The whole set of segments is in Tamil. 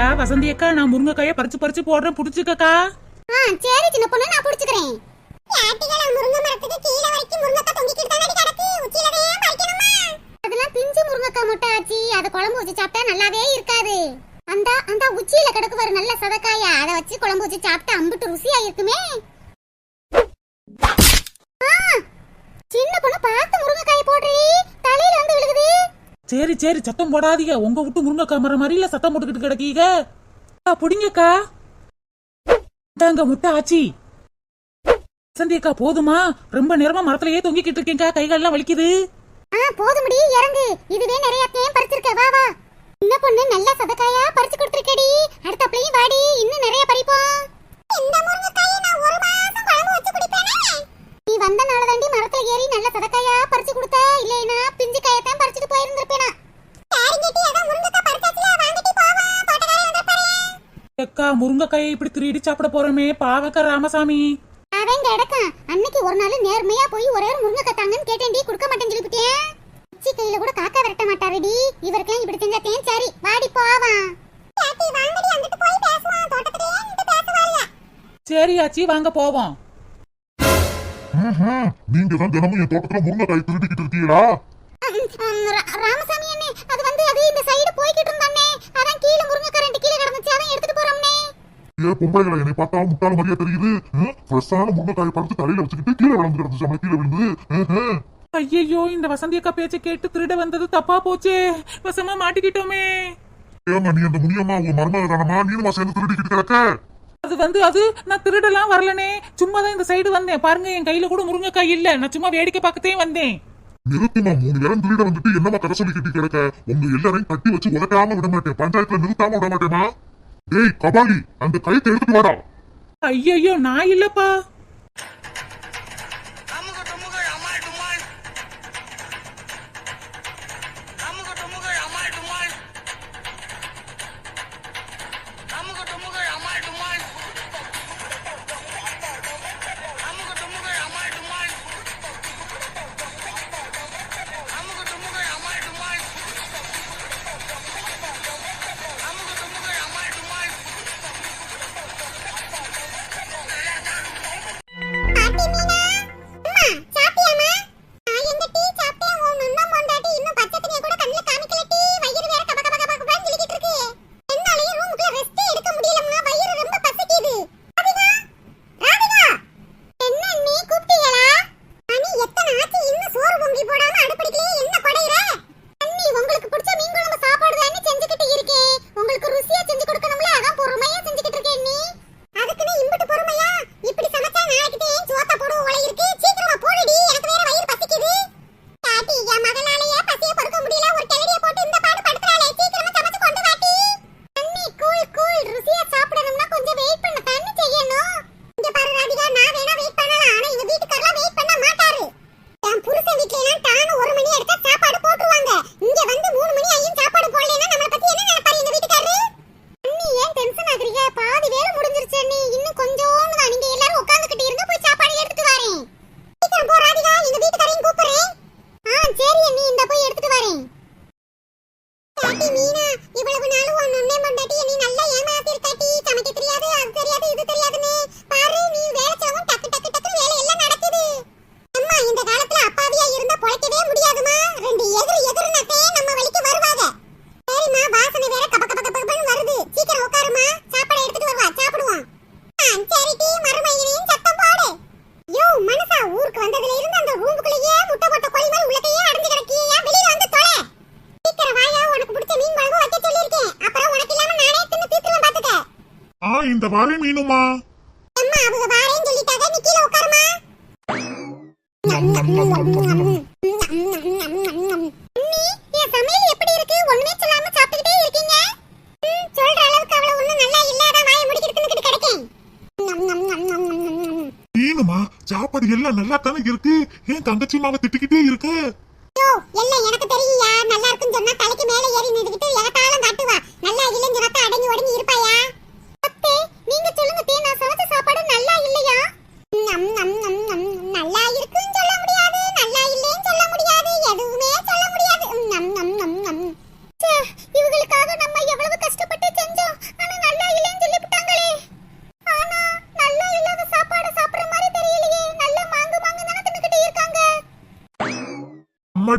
ஏக்கா வசந்தி அக்கா நான் முருங்கைக்காய பறிச்சு பறிச்சு போடுறேன். புடிச்சுக்கக்கா. ஆ சரி சின்ன பொண்ணு நான் புடிச்சுக்கிறேன். யாட்டிகள முருங்கை மரத்துக்கு கீழ வரைக்கும் முருங்கைக்காய் தொங்கிக்கிட்டு கிடக்கு? பறிக்கணுமா? அதெல்லாம் பிஞ்சு முருங்கைக்காய் முட்டை ஆச்சி. அத குழம்பு வச்சு சாப்பிட்டா நல்லாவே இருக்காது. அந்த அந்த உச்சியில கிடக்கு ஒரு நல்ல சதக்காய. அதை வச்சு குழம்பு வச்சு சாப்பிட்டா அம்புட்டு ருசியா இருக்குமே ஆ, சின்ன பொண்ணு பார்த்து முருங்கைக்காய் போடுறீ தலையில வந்து விழுகுது சரி சரி சத்தம் போடாதீங்க. உங்க விட்டு முருங்கைக்காய் மரம் மாதிரி இல்ல சத்தம் போட்டுக்கிட்டு கிடக்கீங்க. அக்கா, புடிங்கக்கா. தாங்க முட்டை ஆச்சி சந்தியக்கா போதுமா? ரொம்ப நேரமா மரத்திலேயே தொங்கிக்கிட்டு இருக்கேங்க. கை காலெல்லாம் வலிக்குது போதும் இறங்கு. இதுவே நிறைய முருங்கைக்காயை திருடி சாப்பிட போறோமே பாவக்கா ராமசாமி. அவன் கிடக்கான் அன்னைக்கு ஒரு நாள் நேர்மையா போய் ஒரே ஒரு முருங்கை தாங்கன்னு கேட்டேன்டி கொடுக்க மாட்டேன்னு சொல்லிவிட்டேன் உச்சி கையில கூட காக்கா விரட்ட மாட்டாருடி. இவருக்கெல்லாம் இப்படி செஞ்சாத்தேன் சரி. வாடி போவான். சரி ஆச்சி வாங்க போவோம். நீங்க தான் தினமும் என் தோட்டத்துல முருங்கைக்காய் திருடிக்கிட்டு இருக்கீங்களா? ராமசாமி அண்ணே அது வந்து அது இந்த சைடு போய்கிட்டு இருந்தானே அதான் கீழே முருங்கை ரெண்டு கீழே கிடந்துச்சு. அதான் எடுத்துட்டு போறோம்னே ஏ பொம்பளைகளை என்னை பார்த்தா முட்டாள் மாதிரியா தெரியுது. ஃப்ரெஷ்ஷான முருங்கைக்காய் பறிச்சு தலையில வச்சுக்கிட்டு கீழே விழுந்து கிடந்துச்சு. நம்ம கீழே விழுந்து. ஐயையோ இந்த வசந்தி அக்கா பேச்சை கேட்டு திருட வந்தது தப்பா போச்சே. வசமா மாட்டிக்கிட்டோமே. ஏங்க நீ அந்த முனியம்மா உங்க மருமக தானமா நீனுமா சேர்ந்து திருடிக்கிட்டு கிடக்க. அது வந்து அது நான் திருடலாம் வரலனே. சும்மா தான் இந்த சைடு வந்தேன். பாருங்க என் கையில கூட முருங்கைக்காய் இல்ல. நான் சும்மா வேடிக்கை பார்க்கத்தே வந்தேன். நிறுத்துமா மூணு பேரும் திருட வந்துட்டு என்னமா கதை சொல்லிக்கிட்டு கிடக்க? உங்க எல்லாரையும் கட்டி வச்சு உதக்காம விட மாட்டேன். பஞ்சாயத்துல நிறுத்தாம விட மாட்டேமா ஏய் கபாலி அந்த கயத்தை எடுத்துட்டு வாடா. ஐயோ நான் இல்லப்பா. என் மகனாலேயே முடிக்கிட்டு கிடக்கேன் மீனுமா சாப்பாடு எல்லாம் நல்லா தானே இருக்கு ஏன் தங்கச்சி மாவை திட்டிக்கிட்டே இருக்கு எல்லாம் எனக்கு தெரியுயா நல்லா இருக்குன்னு சொன்னா தலைக்கு மேல ஏறி நின்னுக்கிட்டு எகத்தாலும் காட்டுவா நல்லா இல்லைன்னு சொன்னா அடங்கி ஒடங்கி இருப்பாயா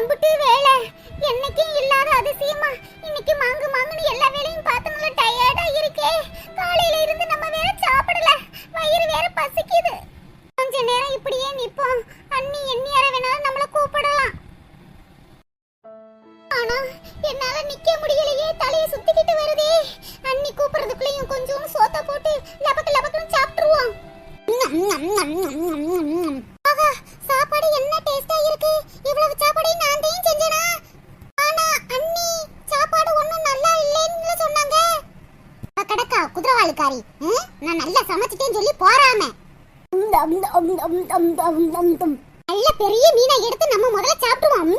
அம்புட்டு வேலை. என்னைக்கும் இல்லாத அதிசயமா? இன்னைக்கு மாங்கு மாங்குன்னு எல்லா வேலையும் பார்த்து நல்லா டயர்டா இருக்கே. காலையில இருந்து நம்ம வேற சாப்பிடல. வயிறு வேற பசிக்குது. கொஞ்ச நேரம் இப்படியே நிப்போம். பாலுக்காரி நான் நல்லா சமைச்சிட்டேன்னு சொல்லி போறாம நல்ல பெரிய மீனை எடுத்து நம்ம முதல்ல சாப்பிடுவோம்